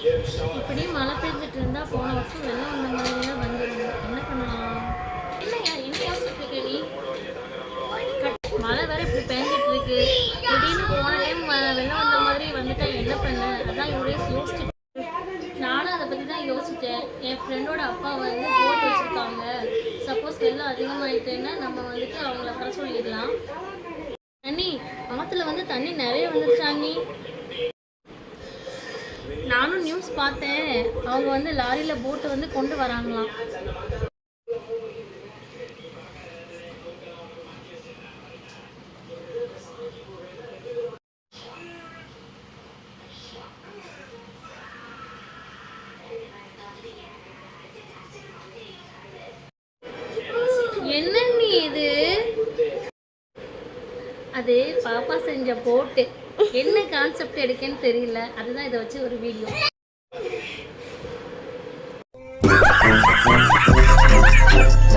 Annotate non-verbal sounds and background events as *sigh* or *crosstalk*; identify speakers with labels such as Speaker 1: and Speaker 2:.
Speaker 1: இப்படி மழை பெஞ்சிட்டு இருந்தா போன வருஷம் வெள்ளம் வந்த மாதிரியே வந்துடும் என்ன பண்ணலாம்? இல்லையா என்ன யோசிச்சுட்டு இருக்க நீ? கட்- மழை வேற இப்படி பெஞ்சிட்டு இருக்கு திடீர்னு போன டைம் வெள்ளம் வந்த மாதிரி வந்துட்டா என்ன பண்ண? அதான் இவரே யோசிச்சு நானும் அதை பற்றி தான் யோசித்தேன் என் ஃப்ரெண்டோட அப்பா வந்து போட் வச்சுருக்காங்க. சப்போஸ் வெள்ளம் அதிகமாயிட்டுன்னா நம்ம வந்துட்டு அவங்கள வர சொல்லிடலாம். அண்ணி ஆற்றுல வந்து தண்ணி நிறைய வந்துருச்சா அண்ணி. நானும் நியூஸ் பார்த்தேன். அவங்க வந்து லாரியில் போட்டு வந்து கொண்டு வராங்களாம். என்ன நீ இது? அது பாப்பா செஞ்ச போட்டு என்ன கான்செப்ட் எடுக்கன்னு தெரியல. அதுதான் இதை வச்சு ஒரு வீடியோ *laughs*